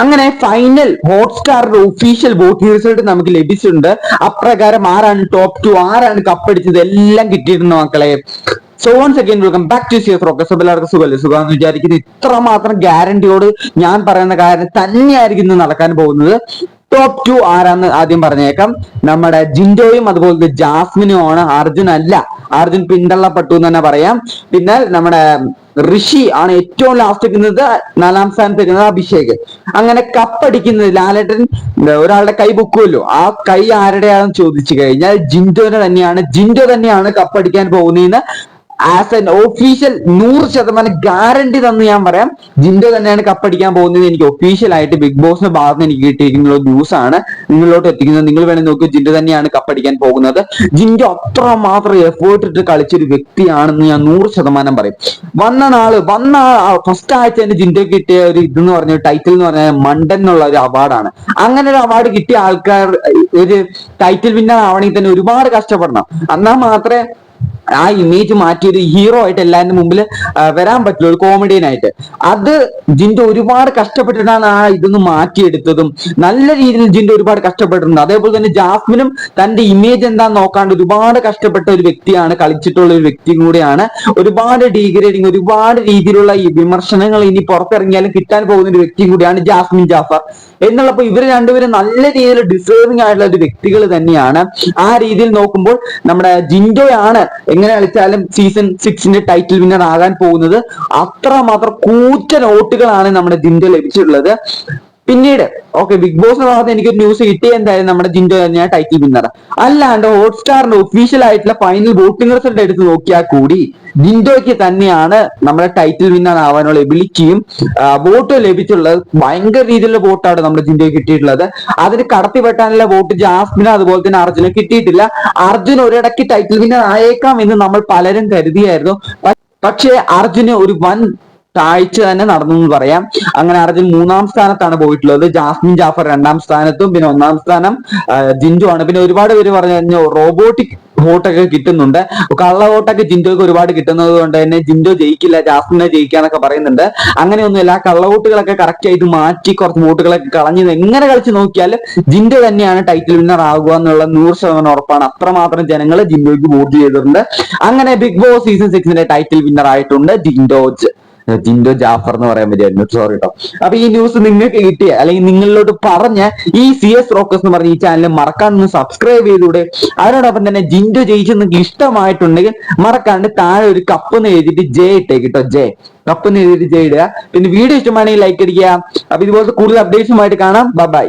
അങ്ങനെ ഫൈനൽ ഹോട്ട്സ്റ്റാറിന്റെ official voting result നമുക്ക് ലഭിച്ചിട്ടുണ്ട്. അപ്രകാരം ആരാണ് ടോപ്പ് ടു ആരാണ് കപ്പടിച്ചത് എല്ലാം കിട്ടിയിരുന്നു മക്കളെ. So once again welcome back to സിയസ് focus എല്ലാവർക്കും സുഖമല്ലേ? സുഖമെന്ന് വിചാരിക്കുന്നത് ഇത്ര മാത്രം ഗ്യാരണ്ടിയോട് ഞാൻ പറയുന്ന കാര്യം തന്നെയായിരിക്കും നടക്കാൻ പോകുന്നത്. ടോപ്പ് ടു ആരാന്ന് ആദ്യം പറഞ്ഞേക്കാം. നമ്മുടെ ജിൻഡോയും അതുപോലെ ജാസ്മിനും ആണ് അർജുൻ അല്ല. അർജുൻ പിന്തള്ളപ്പെട്ടു എന്ന് തന്നെ പറയാം. പിന്നെ നമ്മുടെ ഋഷി ആണ് ഏറ്റവും ലാസ്റ്റ് നിൽക്കുന്നത് നാലാം സ്ഥാനത്ത് നിൽക്കുന്നത് അഭിഷേക്. അങ്ങനെ കപ്പടിക്കുന്നത് ലാലേട്ടൻ. ഒരാളുടെ കൈ പൊക്കുമല്ലോ ആ കൈ ആരുടെയാണെന്ന് ചോദിച്ചു കഴിഞ്ഞാൽ ജിൻഡോനെ തന്നെയാണ്. ജിൻഡോ തന്നെയാണ് കപ്പടിക്കാൻ പോകുന്നതെന്ന് ആസ് എൻ ഒഫീഷ്യൽ നൂറ് ശതമാനം ഗ്യാരണ്ടി തന്ന് ഞാൻ പറയാം. ജിൻഡോ തന്നെയാണ് കപ്പടിക്കാൻ പോകുന്നത്. എനിക്ക് ഒഫീഷ്യൽ ആയിട്ട് ബിഗ് ബോസിന്റെ ഭാഗത്ത് എനിക്ക് കിട്ടിയിരിക്കുന്ന ന്യൂസ് ആണ്. നിങ്ങളിലോട്ട് എത്തിക്കുന്നത്. നിങ്ങൾ വേണമെങ്കിൽ നോക്കൂ ജിൻഡോ തന്നെയാണ് കപ്പടിക്കാൻ പോകുന്നത്. ജിൻഡോ അത്ര മാത്രം എഫേർട്ട് ഇട്ട് കളിച്ചൊരു വ്യക്തിയാണെന്ന് ഞാൻ നൂറ് ശതമാനം പറയും. വന്ന നാൾ വന്ന ഫസ്റ്റ് ആഴ്ച തന്നെ ജിൻഡോ കിട്ടിയ ഒരു ഇതെന്ന് പറഞ്ഞ ടൈറ്റിൽ എന്ന് പറഞ്ഞാൽ മണ്ടൻ എന്നുള്ള ഒരു അവാർഡാണ് അങ്ങനെ ഒരു അവാർഡ് കിട്ടിയ ആൾക്കാർ ഒരു ടൈറ്റിൽ വിന്നർ ആവണമെങ്കിൽ തന്നെ ഒരുപാട് കഷ്ടപ്പെടണം. എന്നാൽ മാത്രമേ ആ ഇമേജ് മാറ്റി ഒരു ഹീറോ ആയിട്ട് എല്ലാവരുടെ മുമ്പിൽ വരാൻ പറ്റില്ല ഒരു കോമഡിയനായിട്ട് അത് ജിൻഡോ ഒരുപാട് കഷ്ടപ്പെട്ടിട്ടാണ് ആ ഇതൊന്ന് മാറ്റിയെടുത്തതും. നല്ല രീതിയിൽ ജിൻഡോ ഒരുപാട് കഷ്ടപ്പെട്ടിട്ടുണ്ട്. അതേപോലെ തന്നെ ജാസ്മിനും തന്റെ ഇമേജ് എന്താന്ന് നോക്കാണ്ട് ഒരുപാട് കഷ്ടപ്പെട്ട ഒരു വ്യക്തിയാണ് കളിച്ചിട്ടുള്ള ഒരു വ്യക്തി കൂടിയാണ്. ഒരുപാട് ഡീഗ്രേഡിങ് ഒരുപാട് രീതിയിലുള്ള ഈ വിമർശനങ്ങൾ ഇനി പുറത്തിറങ്ങിയാലും കിട്ടാൻ പോകുന്ന ഒരു വ്യക്തി കൂടിയാണ് ജാസ്മിൻ ജാഫർ. എന്നുള്ളപ്പോ ഇവർ രണ്ടുപേരും നല്ല രീതിയിൽ ഡിസേർവിംഗ് ആയിട്ടുള്ള ഒരു വ്യക്തികൾ തന്നെയാണ്. ആ രീതിയിൽ നോക്കുമ്പോൾ നമ്മുടെ ജിൻഡോയാണ് എങ്ങനെ കളിച്ചാലും സീസൺ സിക്സിന്റെ ടൈറ്റിൽ വിന്നർ ആകാൻ പോകുന്നത് അത്രമാത്രം കൂറ്റൻ വോട്ടുകളാണ് നമ്മുടെ ജിൻഡോ ലഭിച്ചിട്ടുള്ളത്. പിന്നീട് ഓക്കെ ബിഗ് ബോസ് ഭാഗത്ത് എനിക്ക് ന്യൂസ് കിട്ടി. എന്തായാലും നമ്മുടെ ജിൻഡോ തന്നെയാണ് ടൈറ്റിൽ വിന്നർ അല്ലാണ്ട് ഹോട്ട്സ്റ്റാറിന്റെ ഒഫീഷ്യൽ ആയിട്ടുള്ള ഫൈനൽ വോട്ടിംഗ് റിസൾട്ട് എടുത്ത് നോക്കിയാൽ കൂടി ജിൻഡോയ്ക്ക് തന്നെയാണ് നമ്മുടെ ടൈറ്റിൽ വിന്നർ ആവാനുള്ള എബിലിറ്റിയും വോട്ട് ലഭിച്ചുള്ളത് ഭയങ്കര രീതിയിലുള്ള വോട്ടാണ് നമ്മുടെ ജിൻഡോയ്ക്ക് കിട്ടിയിട്ടുള്ളത്. അതിന് കടത്തി വെട്ടാനുള്ള വോട്ട് ജാസ്മിന് അതുപോലെ തന്നെ അർജുന കിട്ടിയിട്ടില്ല. അർജുൻ ഒരിടയ്ക്ക് ടൈറ്റിൽ വിന്നർ ആയേക്കാം എന്ന് നമ്മൾ പലരും കരുതിയായിരുന്നു. പക്ഷേ അർജുന് ഒരു വൻ താഴ്ച തന്നെ നടന്നു എന്ന് പറയാം. അങ്ങനെ അർജുൻ മൂന്നാം സ്ഥാനത്താണ് പോയിട്ടുള്ളത്. ജാസ്മിൻ ജാഫർ രണ്ടാം സ്ഥാനത്തും പിന്നെ ഒന്നാം സ്ഥാനം ജിൻഡു ആണ്. പിന്നെ ഒരുപാട് പേര് പറഞ്ഞു റോബോട്ടിക് വോട്ടൊക്കെ കിട്ടുന്നുണ്ട്. കള്ള വോട്ടൊക്കെ ജിൻഡോയ്ക്ക് ഒരുപാട് കിട്ടുന്നത് കൊണ്ട് തന്നെ ജിൻഡോ ജയിക്കില്ല ജാസ്മിനെ ജയിക്കാന്നൊക്കെ പറയുന്നുണ്ട്. അങ്ങനെയൊന്നുമില്ല കള്ള വോട്ടുകളൊക്കെ കറക്റ്റ് ആയിട്ട് മാറ്റി കുറച്ച് വോട്ടുകളൊക്കെ കളഞ്ഞ് എങ്ങനെ കളിച്ച് നോക്കിയാലും ജിൻഡോ തന്നെയാണ് ടൈറ്റിൽ വിന്നർ ആകുക എന്നുള്ള നൂറ് ശതമാനം ഉറപ്പാണ്. അത്രമാത്രം ജനങ്ങൾ ജിൻഡോയ്ക്ക് വോട്ട് ചെയ്തിട്ടുണ്ട്. അങ്ങനെ ബിഗ് ബോസ് സീസൺ സിക്സിന്റെ ടൈറ്റിൽ വിന്നർ ആയിട്ടുണ്ട് ജിൻഡോജ് ജിൻഡോ ജാഫർ എന്ന് പറയാൻ പറ്റിയായിരുന്നു സോറി കേട്ടോ അപ്പൊ ഈ ന്യൂസ് നിങ്ങൾക്ക് കിട്ടിയ അല്ലെങ്കിൽ നിങ്ങളിലോട്ട് പറഞ്ഞ ഈ സി എസ് റോക്കസ് എന്ന് പറഞ്ഞ ഈ ചാനൽ മറക്കാണ്ട് സബ്സ്ക്രൈബ് ചെയ്തൂടെ. അതിനോടൊപ്പം തന്നെ ജിൻഡോ ജയിച്ച് നിങ്ങൾക്ക് ഇഷ്ടമായിട്ടുണ്ടെങ്കിൽ മറക്കാണ്ട് താഴെ ഒരു കപ്പ് എന്ന് എഴുതിയിട്ട് ജെ ഇട്ടേ കേട്ടോ ജെ കപ്പ് എന്ന് എഴുതിയിട്ട് ജെ ഇടുക. പിന്നെ വീഡിയോ ഇഷ്ടമാണെങ്കിൽ ലൈക്ക് അടിക്കുക. അപ്പൊ ഇതുപോലത്തെ കൂടുതൽ അപ്ഡേറ്റ്സുമായിട്ട് കാണാം. ബൈ